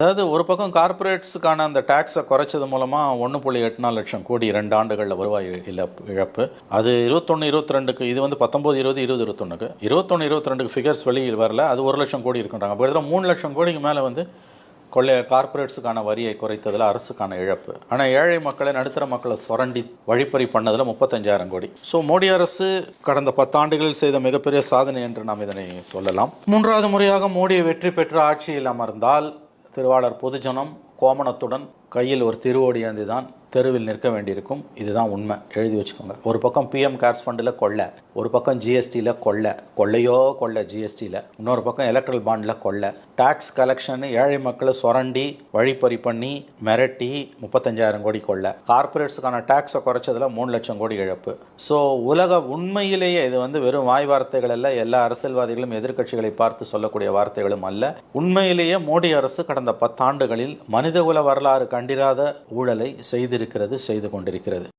அதாவது ஒரு பக்கம் கார்ப்பரேட்ஸுக்கான அந்த டேக்ஸை குறைச்சது மூலமாக ஒன்று புள்ளி எட்டு நாலு லட்சம் கோடி ரெண்டு ஆண்டுகளில் வருவாய் இழப்பு இழப்பு. அது இருபத்தொன்று இருபத்தி ரெண்டுக்கு இது வந்து பத்தொம்போது இருபது இருபது இருபத்தொன்னுக்கு. இருபத்தொன்று இருபத்தி ரெண்டுக்கு ஃபிகர்ஸ் வெளியில் வரல. அது ஒரு லட்சம் கோடி இருக்குன்றாங்க. அப்போ இதில் மூணு லட்சம் கோடிக்கு மேலே வந்து கொள்ளை கார்ப்பரேட்ஸுக்கான வரியை குறைத்ததில் அரசுக்கான இழப்பு. ஆனால் ஏழை மக்களை நடுத்தர மக்களை சுரண்டி வழிப்பறி பண்ணதில் முப்பத்தஞ்சாயிரம் கோடி. ஸோ மோடி அரசு கடந்த பத்தாண்டுகளில் செய்த மிகப்பெரிய சாதனை என்று நாம் இதனை சொல்லலாம். மூன்றாவது முறையாக மோடி வெற்றி பெற்று ஆட்சியில் அமர்ந்தால் திருவாளர் பொதுஜனம் கோமணத்துடன் கையில் ஒரு திருவோடி தான் தெருவில் நிற்க வேண்டியிருக்கும். இதுதான் உண்மை. எழுதி வச்சுக்கோங்க. ஒரு பக்கம் பிஎம் கேர்ஸ் ஃபண்டில் கொள்ளை ஒரு பக்கம் ஜிஎஸ்டியில் கொள்ளை கொள்ளையோ கொள்ளை ஜிஎஸ்டியில் இன்னொரு பக்கம் எலக்ட்ரல் பாண்டில் கொள்ளை டேக்ஸ் கலெக்ஷன் ஏழை மக்களை சுரண்டி வழிப்பறி பண்ணி மிரட்டி முப்பத்தஞ்சாயிரம் கோடி கொள்ளை கார்பரேட்ஸுக்கான டேக்ஸை குறைச்சதில் மூணு லட்சம் கோடி இழப்பு. ஸோ உலக உண்மையிலேயே இது வந்து வெறும் வாய் வார்த்தைகள் அல்ல எல்லா அரசியல்வாதிகளும் எதிர்க்கட்சிகளை பார்த்து சொல்லக்கூடிய வார்த்தைகளும் அல்ல. உண்மையிலேயே மோடி அரசு கடந்த பத்தாண்டுகளில் மனிதகுல வரலாறு கண்டிராத ஊழலை செய்திருக்கிறது செய்து கொண்டிருக்கிறது.